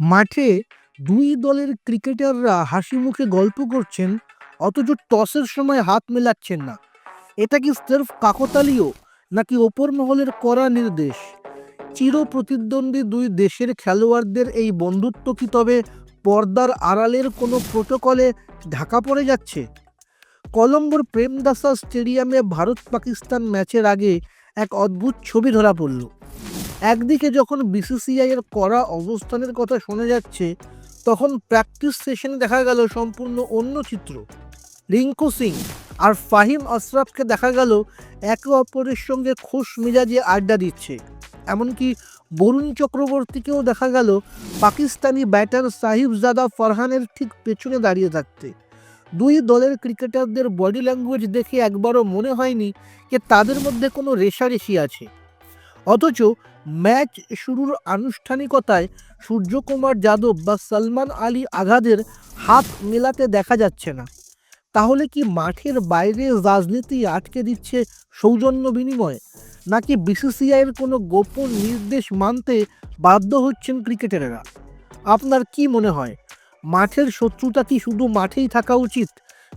মাঠে দুই দলের ক্রিকেটাররা হাসি মুখে গল্প করছেন, অথচ টসের সময় হাত মেলাচ্ছেন না। এটা কি সির্ফ কাকতালীয়, নাকি ওপর মহলের করা নির্দেশ? চির প্রতিদ্বন্দ্বী দুই দেশের খেলোয়াড়দের এই বন্ধুত্ব কি তবে পর্দার আড়ালের কোনো প্রোটোকলে ঢাকা পড়ে যাচ্ছে? কলম্বোর প্রেমদাসা স্টেডিয়ামে ভারত পাকিস্তান ম্যাচের আগে এক অদ্ভুত ছবি ধরা পড়ল। একদিকে যখন বিসিসিআই এর কড়া অবস্থানের কথা শোনা যাচ্ছে, তখন প্র্যাকটিস সেশনে দেখা গেল সম্পূর্ণ অন্য চিত্র। রিঙ্কু সিং আর ফাহিম আশরাফকে দেখা গেল একে অপরের সঙ্গে খোশ মেজাজে আড্ডা দিচ্ছে। এমনকি বরুণ চক্রবর্তীকেও দেখা গেল পাকিস্তানি ব্যাটার সাহিবজাদা ফারহানের ঠিক পেছনে দাঁড়িয়ে থাকতে। দুই দলের ক্রিকেটারদের বডি ল্যাঙ্গুয়েজ দেখে একবারও মনে হয়নি যে তাদের মধ্যে কোনো রেশারেশি আছে। অথচ ম্যাচ শুরুর আনুষ্ঠানিকতায় সূর্যকুমার যাদব বা সালমান আলী আঘাদের হাত মেলাতে দেখা যাচ্ছে না। তাহলে কি মাঠের বাইরে রাজনীতি আটকে দিচ্ছে সৌজন্য বিনিময়ে? নাকি বিসিসিআইয়ের কোনো গোপন নির্দেশ মানতে বাধ্য হচ্ছেন ক্রিকেটাররা? আপনার কি মনে হয়? মাঠের শত্রুতা কি শুধু মাঠেই থাকা উচিত